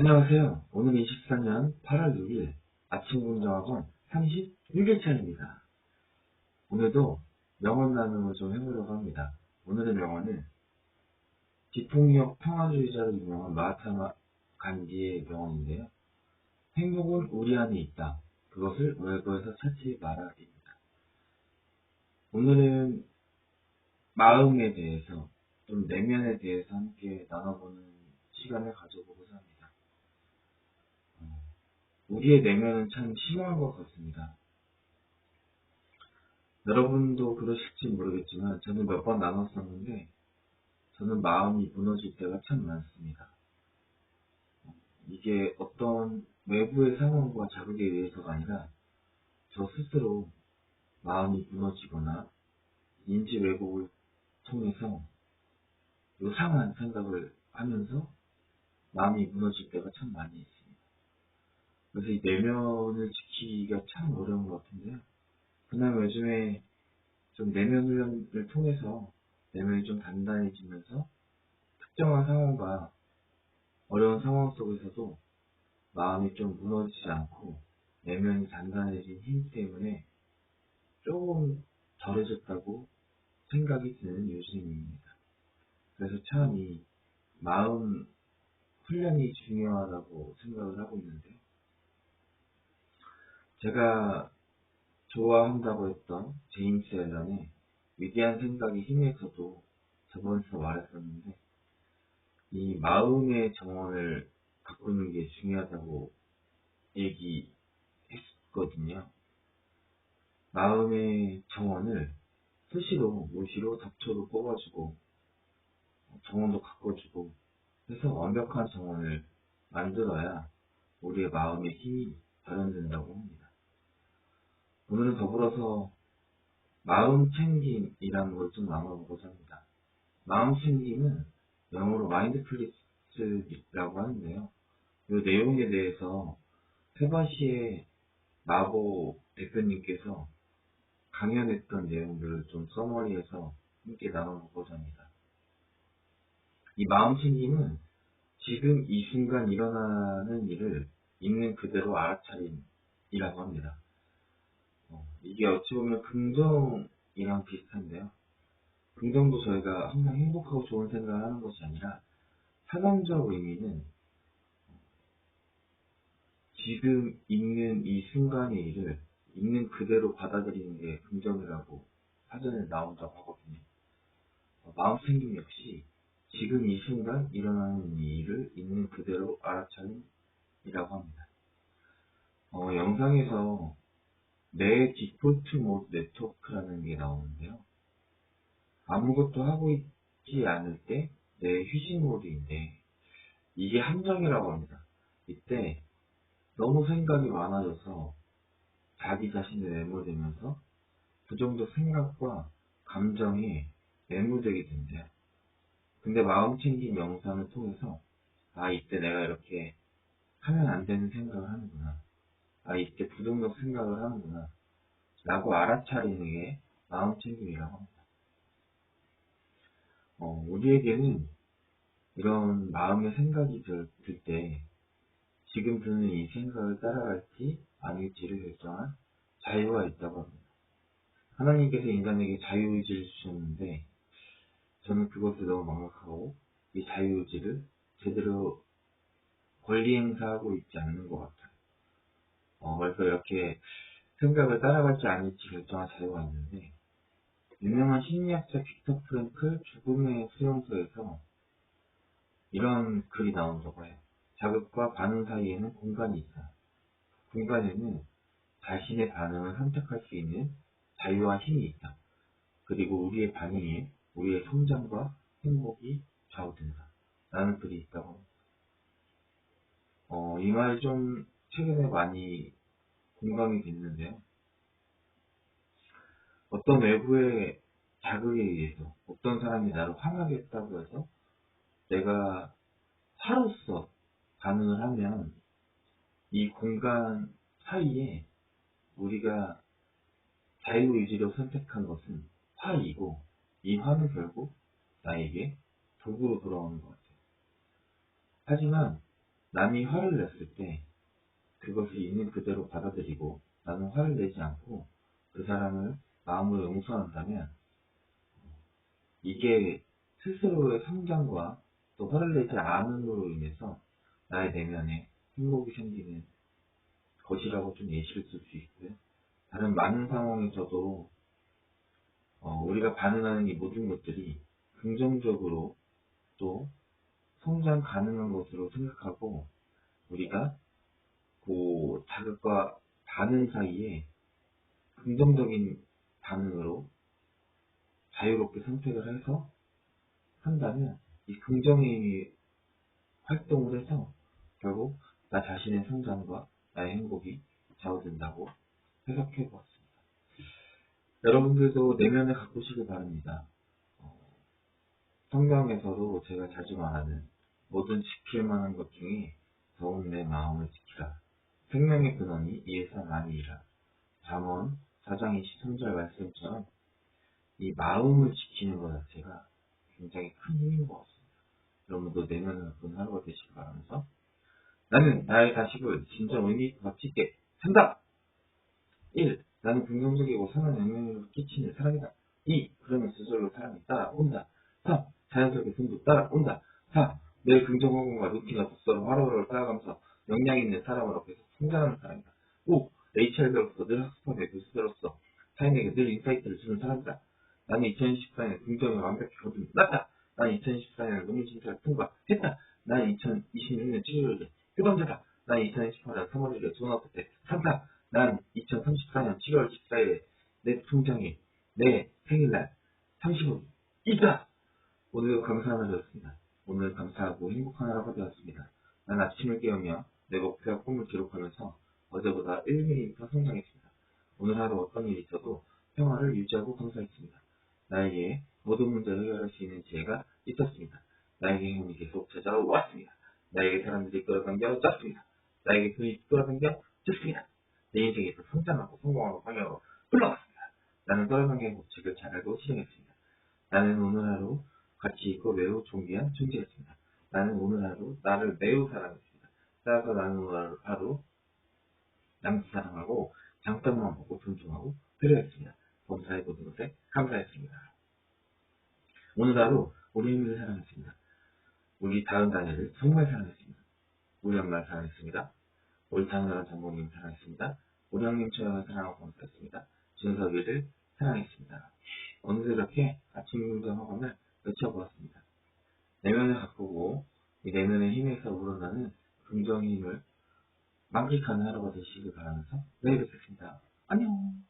안녕하세요. 오늘 24년 8월 6일 아침 공정학원 36일차입니다. 오늘도 명언 나눔을 좀 해보려고 합니다. 오늘의 명언은 지폭력 평화주의자로 유명한 마하타마 간디의 명언인데요. 행복은 우리 안에 있다. 그것을 외부에서 찾지 마라입니다. 오늘은 마음에 대해서 좀 내면에 대해서 함께 나눠보는 시간을 가져보고자 합니다. 어, 우리의 내면은 참 심오한 것 같습니다. 여러분도 그러실지 모르겠지만 저는 몇 번 나눴었는데 저는 마음이 무너질 때가 참 많습니다. 어, 이게 어떤 외부의 상황과 자극에 의해서가 아니라 저 스스로 마음이 무너지거나 인지 왜곡을 통해서 요상한 생각을 하면서 마음이 무너질 때가 참 많이 있습니다. 그래서 이 내면을 지키기가 참 어려운 것 같은데요. 그나마 요즘에 좀 내면 훈련을 통해서 내면이 좀 단단해지면서 특정한 상황과 어려운 상황 속에서도 마음이 좀 무너지지 않고 내면이 단단해진 힘 때문에 조금 덜해졌다고 생각이 드는 요즘입니다. 그래서 참 이 마음 훈련이 중요하다고 생각을 하고 있는데요. 제가 좋아한다고 했던 제임스 앨런의 위대한 생각이 힘에서도 저번에서 말했었는데 이 마음의 정원을 바꾸는 게 중요하다고 얘기했거든요. 마음의 정원을 수시로 무시로 덕초로 뽑아주고 정원도 가꿔주고 해서 완벽한 정원을 만들어야 우리의 마음의 힘이 발현된다고 합니다. 오늘은 더불어서 마음 챙김이라는 걸 좀 나눠보고자 합니다. 마음 챙김은 영어로 마인드플리스라고 하는데요. 이 내용에 대해서 세바시의 마보 대표님께서 강연했던 내용들을 좀 써머리해서 함께 나눠보고자 합니다. 이 마음 챙김은 지금 이 순간 일어나는 일을 있는 그대로 알아차림이라고 합니다. 어, 이게 어찌 보면 긍정이랑 비슷한데요. 긍정도 저희가 항상 행복하고 좋은 생각을 하는 것이 아니라 사상적 의미는 지금 있는 이 순간의 일을 있는 그대로 받아들이는 게 긍정이라고 사전에 나온다고 하거든요. 어, 마음 챙김 역시 지금 이 순간 일어나는 이 일을 있는 그대로 알아차림이라고 합니다. 어, 영상에서 내 디폴트 모드 네트워크라는 게 나오는데요. 아무것도 하고 있지 않을 때 내 휴식 모드인데 이게 함정이라고 합니다. 이때 너무 생각이 많아져서 자기 자신에 매몰되면서 부정적 생각과 감정이 매몰되게 된대요. 근데 마음 챙김 영상을 통해서 아 이때 내가 이렇게 하면 안 되는 생각을 하는구나. 아 이때 부정적 생각을 하는구나. 라고 알아차리는 게 마음 챙김이라고 합니다. 어, 우리에게는 이런 마음의 생각이 들때 지금 드는 이 생각을 따라갈지 아닐지를 결정한 자유가 있다고 합니다. 하나님께서 인간에게 자유의지를 주셨는데 저는 그것을 너무 망각하고 이 자유의지를 제대로 권리 행사하고 있지 않는 것 같아요. 어, 그래서 이렇게 생각을 따라갈지 아닐지 결정한 자유가 있는데 유명한 심리학자 빅터 프랭클 죽음의 수용소에서 이런 글이 나온다고 해요. 자극과 반응 사이에는 공간이 있다. 공간에는 자신의 반응을 선택할 수 있는 자유와 힘이 있다. 그리고 우리의 반응에 우리의 성장과 행복이 좌우된다. 라는 글이 있다고 합니다. 어, 이 말이 좀 최근에 많이 공감이 됐는데요. 어떤 외부의 자극에 의해서 어떤 사람이 나를 화나게 했다고 해서 내가 화로서 반응을 하면 이 공간 사이에 우리가 자유의지로 선택한 것은 화이고 이 화는 결국 나에게 도구로 돌아오는 것 같아요. 하지만 남이 화를 냈을 때 그것을 있는 그대로 받아들이고 나는 화를 내지 않고 그 사람을 마음으로 용서한다면 이게 스스로의 성장과 또 화를 내지 않음으로 인해서 나의 내면에 행복이 생기는 것이라고 좀 예시를 쓸 수 있고요. 다른 많은 상황에서도 어, 우리가 반응하는 이 모든 것들이 긍정적으로 또 성장 가능한 것으로 생각하고 우리가 그 자극과 반응 사이에 긍정적인 반응으로 자유롭게 선택을 해서 한다면 이 긍정의 힘이 활동을 해서 결국 나 자신의 성장과 나의 행복이 좌우된다고 해석해 보았습니다. 여러분들도 내면에 가꾸시길 바랍니다. 어, 성경에서도 제가 자주 말하는 모든 지킬 만한 것 중에 더욱 내 마음을 지키라. 생명의 근원이 이에서 많이이라. 잠언 4장 23절 말씀처럼 이 마음을 지키는 것 자체가 굉장히 큰 힘인 것 같습니다. 여러분도 내면을 갖는 하루가 되시길 바라면서 나는 나의 자식을 진짜 의미 값 있게 산다! 1. 나는 긍정적이고 선한 영향력을 끼치는 사람이다. 2. 그러면 스스로 사람이 따라온다. 3. 자연스럽게 승부 따라온다. 4. 내 긍정호흡과 루틴과 독서로 하루하루를 쌓아가면서 역량 있는 사람으로 계속 성장하는 사람이다. 5. HR로서 늘 학습하며 교수로서 타인에게 늘 인사이트를 주는 사람이다. 나는 2014년에 긍정이 완벽히 거듭났다. 나는 2014년에 논문 심사를 통과했다. 나는 2026년 7월에 휴방자다. 나는 2018년 3월 1일 좋은 아파트에 산다. 난 2034년 7월 14일에 내 통장에 내 생일날 30원 있다. 오늘도 감사한 하루였습니다. 오늘 감사하고 행복한 하루가 되었습니다. 난 아침을 깨우며 내 목표와 꿈을 기록하면서 어제보다 1mm 성장했습니다. 오늘 하루 어떤 일이 있어도 평화를 유지하고 감사했습니다. 나에게 모든 문제를 해결할 수 있는 지혜가 있었습니다. 나에게 행운이 계속 찾아왔습니다. 나에게 사람들이 끌어당겨 짰습니다. 나에게 돈이 끌어당겨 줬습니다. 내 인생에서 성장하고 성공하고 방향으로 흘러갔습니다. 나는 끌어당겨 법칙을 잘 알고 실행했습니다. 나는 오늘 하루 가치 있고 매우 존귀한 존재였습니다. 나는 오늘 하루 나를 매우 사랑했습니다. 따라서 나는 오늘 하루 남을 사랑하고 장점만 보고 존중하고 배려했습니다. 범사의 모든 것에 감사했습니다. 오늘 하루 우리 힘을 사랑했습니다. 우리 다음 단계를 정말 사랑했습니다. 우리 엄마를 사랑했습니다. 우리 장나라 장모님 사랑했습니다. 우리 형님 처형을 사랑하고 감사했습니다. 준석이를 사랑했습니다. 오늘도 이렇게 아침 운동 학원을 외쳐보았습니다. 내면을 가꾸고 이 내면의 힘에서 우러나는 긍정의 힘을 만끽하는 하루가 되시길 바라면서 내일 뵙겠습니다. 안녕